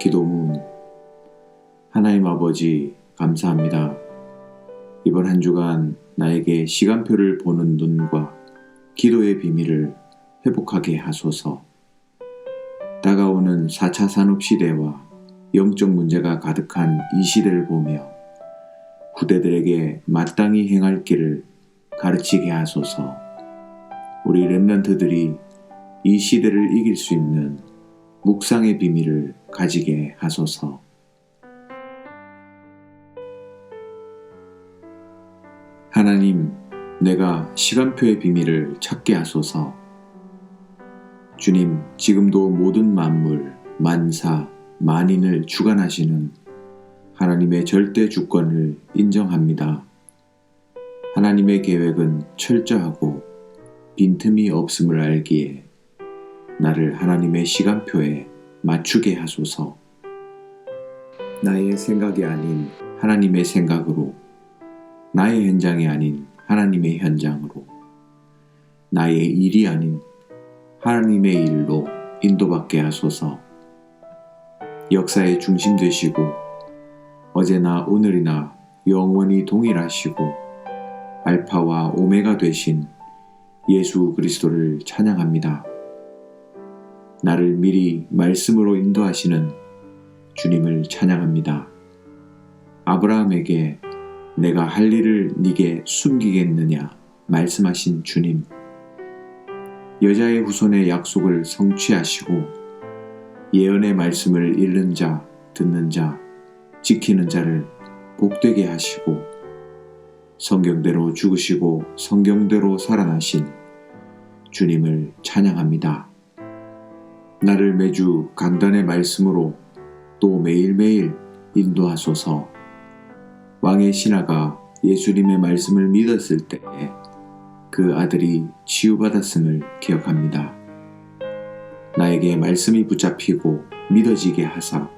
기도문 하나님 아버지 감사합니다. 이번 한 주간 나에게 시간표를 보는 눈과 기도의 비밀을 회복하게 하소서. 다가오는 4차 산업시대와 영적 문제가 가득한 이 시대를 보며 후대들에게 마땅히 행할 길을 가르치게 하소서. 우리 랩런트들이 이 시대를 이길 수 있는 묵상의 비밀을 가지게 하소서. 하나님, 내가 시간표의 비밀을 찾게 하소서. 주님, 지금도 모든 만물, 만사, 만인을 주관하시는 하나님의 절대 주권을 인정합니다. 하나님의 계획은 철저하고 빈틈이 없음을 알기에 나를 하나님의 시간표에 맞추게 하소서. 나의 생각이 아닌 하나님의 생각으로, 나의 현장이 아닌 하나님의 현장으로, 나의 일이 아닌 하나님의 일로 인도받게 하소서. 역사의 중심 되시고, 어제나 오늘이나 영원히 동일하시고, 알파와 오메가 되신 예수 그리스도를 찬양합니다. 나를 미리 말씀으로 인도하시는 주님을 찬양합니다. 아브라함에게 내가 할 일을 네게 숨기겠느냐 말씀하신 주님. 여자의 후손의 약속을 성취하시고 예언의 말씀을 읽는 자, 듣는 자, 지키는 자를 복되게 하시고 성경대로 죽으시고 성경대로 살아나신 주님을 찬양합니다. 나를 매주 강단의 말씀으로 또 매일매일 인도하소서. 왕의 신하가 예수님의 말씀을 믿었을 때에 그 아들이 치유받았음을 기억합니다. 나에게 말씀이 붙잡히고 믿어지게 하사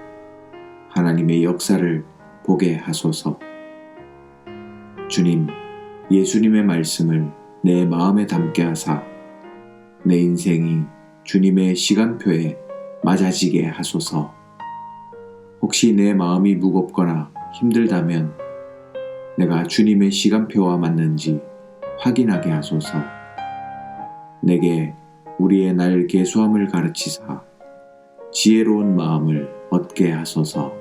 하나님의 역사를 보게 하소서. 주님, 예수님의 말씀을 내 마음에 담게 하사 내 인생이 주님의 시간표에 맞아지게 하소서. 혹시 내 마음이 무겁거나 힘들다면 내가 주님의 시간표와 맞는지 확인하게 하소서. 내게 우리의 날 개수함을 가르치사 지혜로운 마음을 얻게 하소서.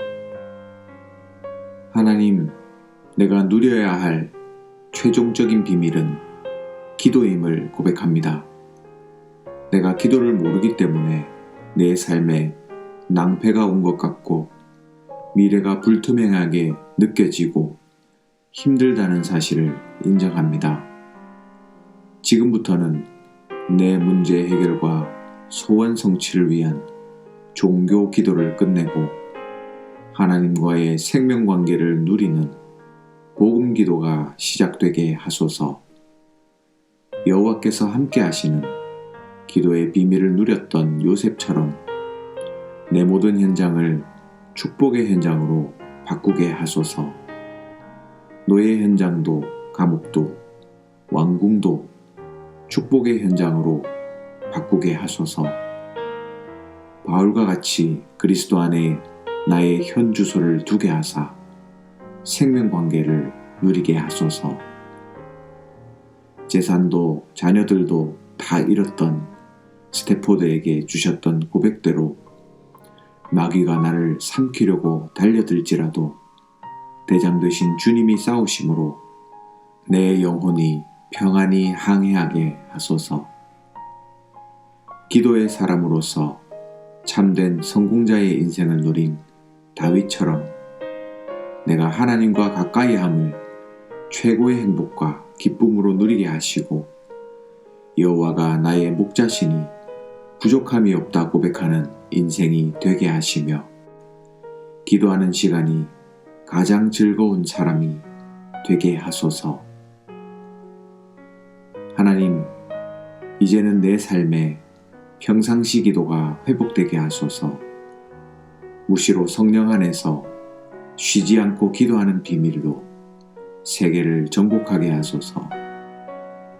하나님, 내가 누려야 할 최종적인 비밀은 기도임을 고백합니다. 내가 기도를 모르기 때문에 내 삶에 낭패가 온 것 같고 미래가 불투명하게 느껴지고 힘들다는 사실을 인정합니다. 지금부터는 내 문제 해결과 소원 성취를 위한 종교 기도를 끝내고 하나님과의 생명 관계를 누리는 복음 기도가 시작되게 하소서. 여호와께서 함께 하시는 기도의 비밀을 누렸던 요셉처럼 내 모든 현장을 축복의 현장으로 바꾸게 하소서. 노예 현장도 감옥도 왕궁도 축복의 현장으로 바꾸게 하소서. 바울과 같이 그리스도 안에 나의 현 주소를 두게 하사 생명 관계를 누리게 하소서. 재산도 자녀들도 다 잃었던 스테포드에게 주셨던 고백대로 마귀가 나를 삼키려고 달려들지라도 대장 되신 주님이 싸우심으로 내 영혼이 평안히 항해하게 하소서. 기도의 사람으로서 참된 성공자의 인생을 누린 다윗처럼 내가 하나님과 가까이 함을 최고의 행복과 기쁨으로 누리게 하시고 여호와가 나의 목자시니 부족함이 없다 고백하는 인생이 되게 하시며 기도하는 시간이 가장 즐거운 사람이 되게 하소서. 하나님, 이제는 내 삶에 평상시 기도가 회복되게 하소서. 무시로 성령 안에서 쉬지 않고 기도하는 비밀로 세계를 정복하게 하소서.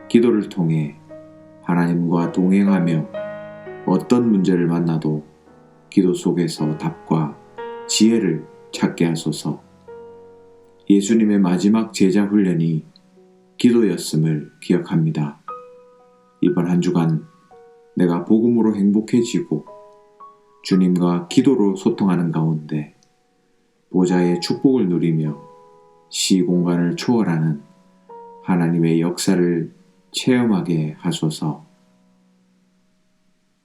기도를 통해 하나님과 동행하며 어떤 문제를 만나도 기도 속에서 답과 지혜를 찾게 하소서. 예수님의 마지막 제자 훈련이 기도였음을 기억합니다. 이번 한 주간 내가 복음으로 행복해지고 주님과 기도로 소통하는 가운데 보좌의 축복을 누리며 시공간을 초월하는 하나님의 역사를 체험하게 하소서